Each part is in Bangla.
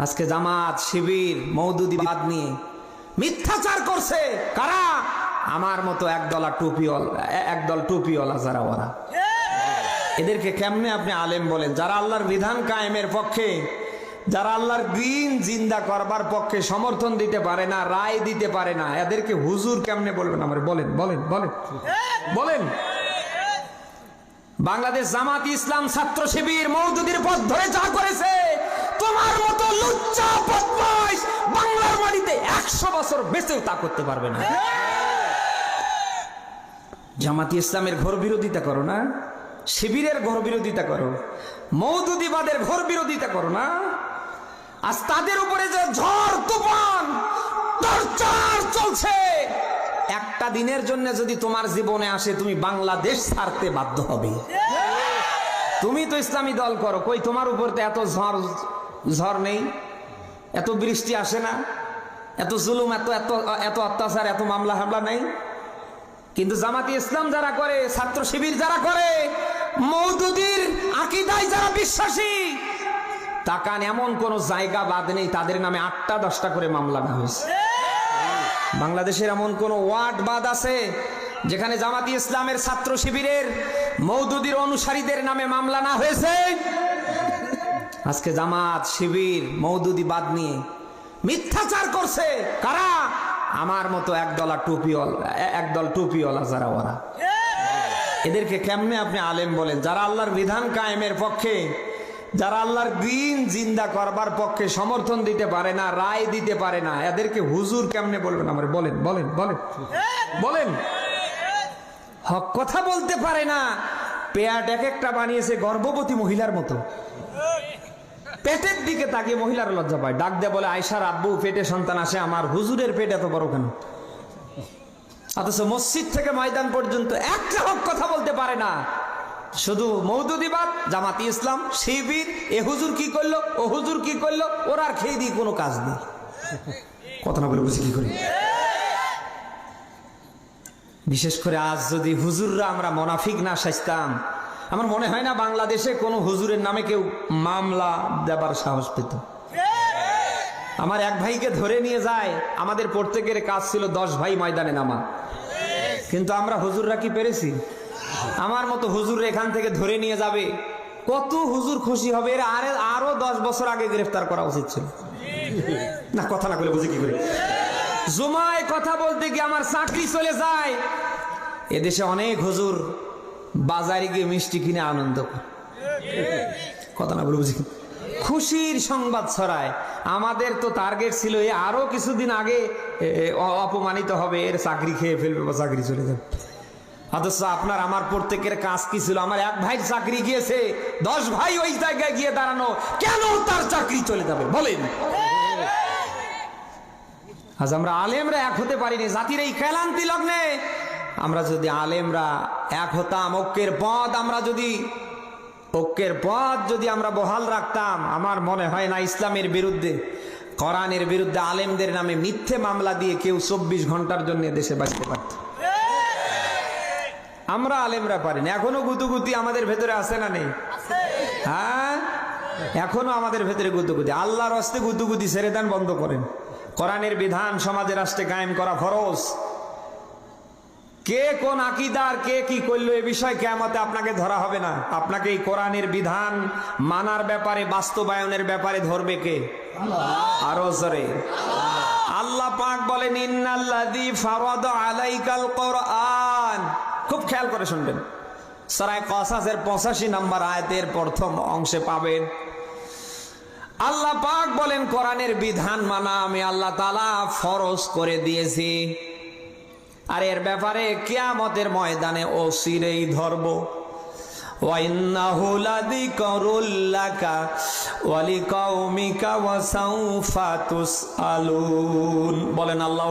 আজকে জামাত, শিবির মৌদুদি বাদ নিয়ে মিথ্যাচার করছে। কারা? আমার মতো একদলা টুপিওয়াল এ- একদল টুপিওয়ালা যারা ওরা। এদেরকে কেমনে আপনি আলেম বলেন? যারা আল্লাহর বিধান কায়েমের পক্ষে, যারা আল্লাহর দিন জিন্দা করবার পক্ষে সমর্থন দিতে পারে না, রায় দিতে পারে না, এদেরকে হুজুর কেমনে বলবেন আমার? বলেন বলেন বলেন। বলেন। বাংলাদেশ জামাত ইসলাম ছাত্র শিবির মৌদুদির পথ ধরে যা করেছে। তোমার মতো লুচ্চা বদমাইশ বাংলার মাটিতে একশো বছর বেঁচেও তা করতে পারবে না। জামাতি ইসলামের ঘোর বিরোধিতা করো না, শিবিরের ঘোর বিরোধিতা করো, মৌদুদিবাদের ঘোর বিরোধিতা করো না। আজ তাদের উপরে যে ঝড়, তুফান, টর্চার চলছে, একটা দিনের জন্য যদি তোমার জীবনে আসে, তুমি বাংলাদেশ ছাড়তে বাধ্য হবে। তুমি তো ইসলামী দল করো, কই তোমার উপর তো এত ঝড় ঝড় নেই, এত বৃষ্টি আসে না, এত জুলুম, এত এত এত অত্যাচার, এত মামলা হামলা নেই। কিন্তু জামাতি ইসলাম যারা করে, ছাত্র শিবির যারা করে মৌদুদির আকিদায় যারা বিশ্বাসী, তাকান, এমন কোন জায়গা বাদ নেই, তাদের নামে আটটা দশটা করে মামলা না হয়েছে। বাংলাদেশের এমন কোন ওয়ার্ড বাদ আছে, যেখানে জামাতি ইসলামের ছাত্র শিবিরের মৌদুদির অনুসারীদের নামে মামলা না হয়েছে? আজকে জামাত, শিবির মৌদুদি বাদ নিয়ে মিথ্যাচার করছে। কারা? আমার মতো একদলা টুপিওয়াল, একদল টুপিওয়ালা যারা ওরা। এদেরকে কেমনে আপনি আলেম বলেন? যারা আল্লাহর বিধান কায়েমের পক্ষে, যারা আল্লাহর দিন জিন্দা করবার পক্ষে সমর্থন দিতে পারে না, রায় দিতে পারে না, এদেরকে হুজুর কেমনে বলবেন? আমার বলেন বলেন বলেন বলেন। হক কথা বলতে পারে না। পেয়াট এক একটা বানিয়েছে গর্ভবতী মহিলার মতো। পেটের দিকে তাকিয়ে মহিলার লজ্জা পায়। ডাক দেয় বলে আয়সার আব্বু, পেটে সন্তান আসে, আমার হুজুরের পেট এত বড় কেন? অথচ মসজিদ থেকে ময়দান পর্যন্ত একটা হক কথা বলতে পারে না। শুধু মৌদুদিবাদ জামাতি ইসলাম, শিবির, এ হুজুর কি করল, ও হুজুর কি করল, ওরা আর খেয়ে দিয়ে কোনো কাজ নেই। কথা না বলে বুঝি কি করি? বিশেষ করে আজ যদি হুজুররা আমরা মোনাফিক না সাজতাম আমার মনে হয় না বাংলাদেশে কোনো হুজুরের নামে কেউ মামলা দেবার সাহস পেত। আমার এক ভাইকে ধরে নিয়ে যায়, আমাদের প্রত্যেকের কাজ ছিল দশ ভাই ময়দানে নামা। কিন্তু আমরা হুজুররা কি পেরেছি? আমার মতো হুজুর এখান থেকে ধরে নিয়ে যাবে। কত হুজুর খুশি হবে, এর আরে আরও দশ বছর আগে গ্রেফতার করা উচিত ছিল। না, কথা না বলে বুঝি কি করে? জুমায় কথা বলতে গিয়ে আমার চাকরি চলে যায়। এদেশে অনেক হুজুর বাজারে গিয়ে মিষ্টি কিনে আনন্দ কথা না বলে বুঝি খুশির সংবাদ ছড়ায়। আমাদের তো টার্গেট ছিল এ আরও কিছুদিন আগে অপমানিত হবে, এর চাকরি খেয়ে ফেলবে বা চাকরি চলে যাবে। অথচ আপনার, আমার প্রত্যেকের কাজ কি ছিল? আমার এক ভাই চাকরি গিয়েছে, দশ ভাই ওই জায়গায় গিয়ে দাঁড়ানো, কেন তার চাকরি চলে যাবে? বলেন। আজ আমরা আলেমরা এক হতে পারিনি, জাতির এই খেলান্তি লগ্নে আমরা যদি আলেমরা এক হতাম, ঐক্যের পদ আমরা যদি, ঐক্যের পদ যদি আমরা বহাল রাখতাম, আমার মনে হয় না ইসলামের বিরুদ্ধে, কোরআনের বিরুদ্ধে আলেমদের নামে মিথ্যে মামলা দিয়ে কেউ চব্বিশ ঘণ্টার জন্য দেশে বাঁচতে পারত। আমরা আলেমরা পারিনি এখনও গুতুগুতি আমাদের ভেতরে আছে না নেই? হ্যাঁ? এখনও আমাদের ভেতরে গুতুগুতি। আল্লাহর হস্তে গুতুগুতি ছেড়ে দেন, বন্ধ করেন। কোরআনের বিধান সমাজের রাষ্ট্রে কায়েম করা ফরজ। কে কোন আকিদার কে কি করল এ বিষয় কেমতে আপনাকে ধরা হবে না। আপনাকে এই কোরআনের বিধান মানার ব্যাপারে বাস্তবায়নের ব্যাপারে ধরবে কে? আরও জোরে। আল্লাহ পাক বলেন ইন্নাল্লাযী ফারাদা আলাইকাল কোরআন। খুব খেয়াল করে শুনবেন। সরাই কসাসের পঁচাশি নাম্বার আয়াতের প্রথম অংশে পাবেন আল্লাহ পাক বলেন কোরআনের বিধান মানা আমি আল্লাহ তালা ফরজ করে দিয়েছি। আর এর ব্যাপারে কেয়ামতের ময়দানে ও সিরেই ধরব বলেন আল্লাহ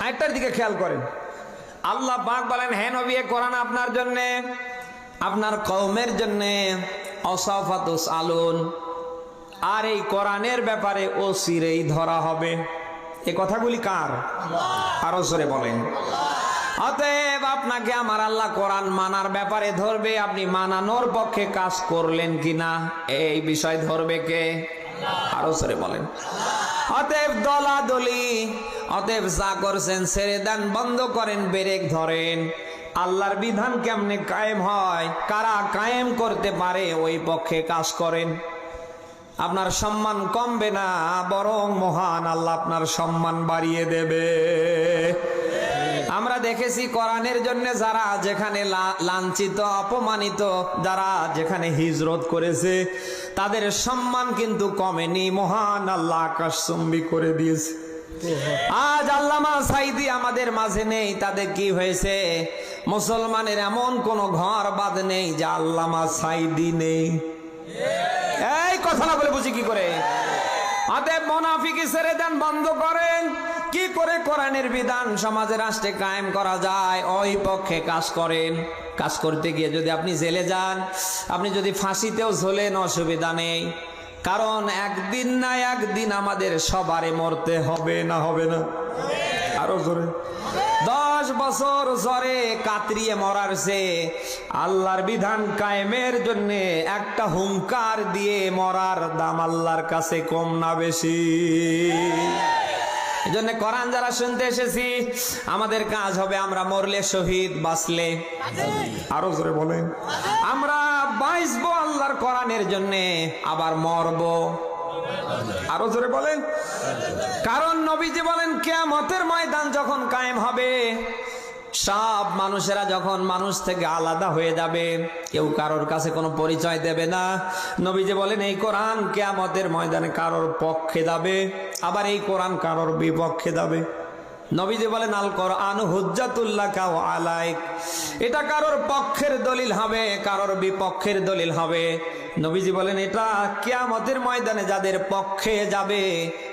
আরেকটার দিকে খেয়াল করেন। আল্লাহ বলেন আপনার জন্য, আপনার কৌমের জন্য অসাফাতুস আলুন আর এই কোরআনের ব্যাপারে ও সিরেই ধরা হবে। এ কথাগুলি কার? আরও জোরে বলেন। অতএব আপনাকে আমার আল্লাহ কোরআন মানার ব্যাপারে ধরবে, আপনি মানানোর পক্ষে কাজ করলেন কিনা? এই বিষয় ধরবে কে? আরও সরে বলেন। অতএব দলাদলি, অতএব যা করছেন ছেড়ে দেন, বন্ধ করেন, বেরেক ধরেন। আল্লাহর বিধান কেমনে কায়েম হয়? কারা কায়েম করতে পারে, ওই পক্ষে কাজ করেন। আপনার সম্মান কমবে না, বরং মহান আল্লাহ আপনার সম্মান বাড়িয়ে দেবে। আমরা দেখেছি কোরআনের জন্য যারা যেখানে লাঞ্ছিত, অপমানিত, যারা যেখানে হিজরত করেছে, তাদের সম্মান কিন্তু কমেনি, মহান আল্লাহ আকাশচুম্বী করে দিয়েছে। আজ আল্লামা সাইদি আমাদের মাঝে নেই, তাদের কি হয়েছে? মুসলমানের এমন কোন ঘর বাদ নেই যা আল্লামা সাইদি নেই এই কথা না বলে বুঝি কি করে? অতএব মোনাফিকি ছেড়ে দেন, বন্ধ করেন। কি করে কোরআনের বিধান সমাজে রাষ্ট্রে কায়েম করা যায়? ওই পক্ষে কাজ করেন। কাজ করতে গিয়ে যদি আপনি জেলে যান, আপনি যদি ফাঁসিতেও ঝোলেন, অসুবিধা নেই। কারণ একদিন না একদিন আমাদের সবারে মরতে হবে না হবে না? আরও দশ বছর জ্বরে কাতরিয়ে মরার সে আল্লাহর বিধান কায়েমের জন্য একটা হুঙ্কার দিয়ে মরার দাম আল্লাহর কাছে কম না বেশি। এই জন্য কোরআন যারা শুনতে এসেছি আমাদের কাজ হবে আমরা মরলে শহীদ বাঁচলে। আরও জোরে বলেন। আমরা বাঁচবো আল্লাহর কোরআনের জন্য আবার মরবো। আরও জোরে বলেন। কারণ নবীজি বলেন কেয়ামতের ময়দান যখন কায়েম হবে সব মানুষেরা যখন মানুষ থেকে আলাদা হয়ে যাবে, কেউ কারোর কাছে কোনো পরিচয় দেবে না। নবীজি বলেন, এই কোরআন কেয়ামতের ময়দানে কারোর পক্ষে যাবে, আবার এই কোরআন কারোর বিপক্ষে যাবে। নবীজি বলেন, আল কোরআন হুজ্জাতুল্লাহ কাও আলাইক। এটা কারোর পক্ষের দলিল হবে, কারোর বিপক্ষের দলিল হবে। নবীজি বলেন, এটা কিয়ামতের ময়দানে যাদের পক্ষে যাবে,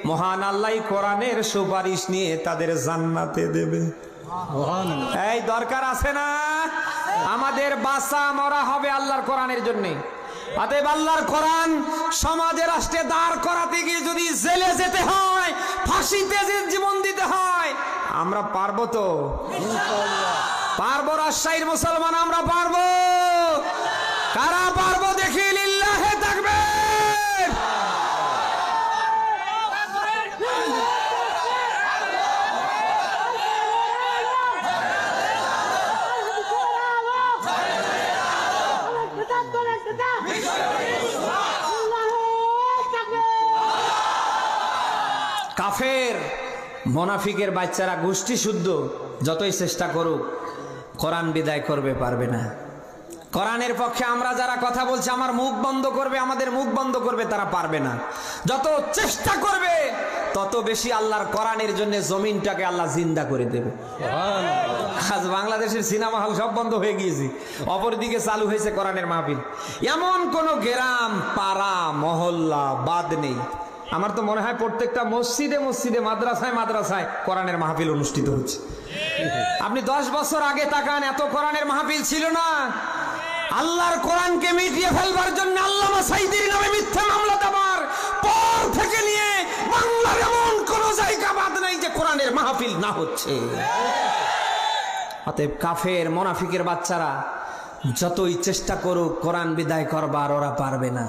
মহান আল্লাহ কোরআনের সুপারিশ নিয়ে তাদের জান্নাতে দেবে। এই দরকার আছে না? আমাদের বাসা মরা হবে আল্লাহর কোরআনের জন্য। আল্লাহর সমাজে রাষ্ট্রে দাঁড় করাতে গিয়ে যদি জেলে যেতে হয় জীবন দিতে হয়, আমরা পারব তো? পারব রাজশাহীর মুসলমান, আমরা পারব কারা পারব দেখি লিল্লাহে থাকবে কাফের। মোনাফিকের বাচ্চারা গোষ্ঠী শুদ্ধ যতই চেষ্টা করুক কোরআন বিদায় করবে পারবে না। কোরআনের পক্ষে আমরা যারা কথা বলছি আমার মুখ বন্ধ করবে আমাদের মুখ বন্ধ করবে তারা পারবে না। যত চেষ্টা করবে তত বেশি আল্লাহর কোরআনের জন্য জমিনটাকে আল্লাহ জিন্দা করে দেবে। আজ বাংলাদেশের সিনেমা হল সব বন্ধ হয়ে গিয়েছে। অপরদিকে চালু হয়েছে কোরআনের মাহফিল। এমন কোন গ্রাম পাড়া মহল্লা বাদ নেই। আমার তো মনে হয় প্রত্যেকটা মসজিদে মসজিদে, মাদ্রাসায় মাদ্রাসায় কোরআনের মাহফিল অনুষ্ঠিত হচ্ছে। আপনি দশ বছর আগে তাকান, এত কোরআনের মাহফিল ছিল না। আল্লাহর কোরআনকে মিটিয়ে ফেলবার জন্য আল্লামা সাইদির নামে মিথ্যা মামলা দেবার পর থেকে নিয়ে বাংলার এমন কোন জায়গা বাদ নাই যে কোরআনের মাহফিল না হচ্ছে। অতএব কাফের, মোনাফিকের বাচ্চারা যতই চেষ্টা করুক কোরআন বিদায় করবার, ওরা পারবে না।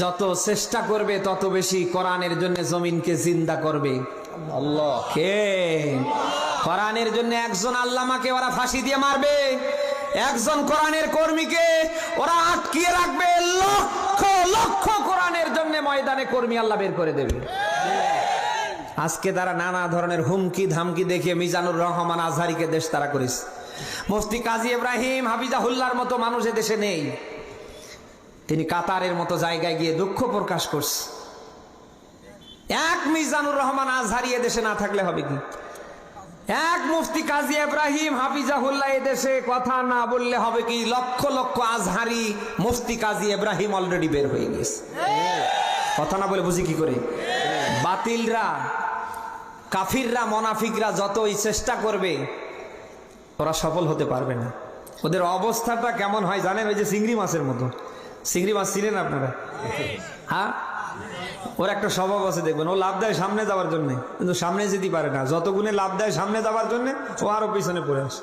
যত চেষ্টা করবে, তত বেশি কোরআনের জন্য জমিনকে জিন্দা করবে। কে? কোরআনের জন্য একজন আল্লামাকে ওরা ফাঁসি দিয়ে মারবে, একজন কোরআনের কর্মীকে ওরা আটকিয়ে রাখবে, লক্ষ লক্ষ কোরআনের জন্য ময়দানে কর্মী আল্লাহ বের করে দেবে। আজকে তারা নানা ধরনের হুমকি ধামকি দেখিয়ে মিজানুর রহমান আজহারিকে দেশ তারা করিস মুফতি কাজী ইব্রাহিম হাফিজাহুল্লার মতো মানুষ দেশে নেই। তিনি কাতারের মতো জায়গায় গিয়ে দুঃখ প্রকাশ করছে। এক মিজানুর রহমান আজহারি দেশে না থাকলে হবে কি? এক মুফতি কাজী ইব্রাহিম হাফিজাহুল্লাহ দেশে কথা না বললে হবে কি? লক্ষ লক্ষ আজহারি মুফতি কাজী ইব্রাহিম অলরেডি বের হয়ে গেছে। কথা না বলে বুঝি কি করে? বাতিলরা, কাফিররা, মোনাফিকরা যতই চেষ্টা করবে, ওরা সফল হতে পারবে না। ওদের অবস্থাটা কেমন হয় জানেন? ওই যে চিংড়ি মাছের মতো। চিংড়ি মাছ ছিলেন আপনারা? হ্যাঁ? ওর একটা স্বভাব আছে, দেখবেন। ও লাভ দেয় সামনে যাওয়ার জন্য, কিন্তু সামনে যেতে পারে না। যত গুণে লাভ দেয় সামনে যাওয়ার জন্য, ও আরও পিছনে পড়ে আসে।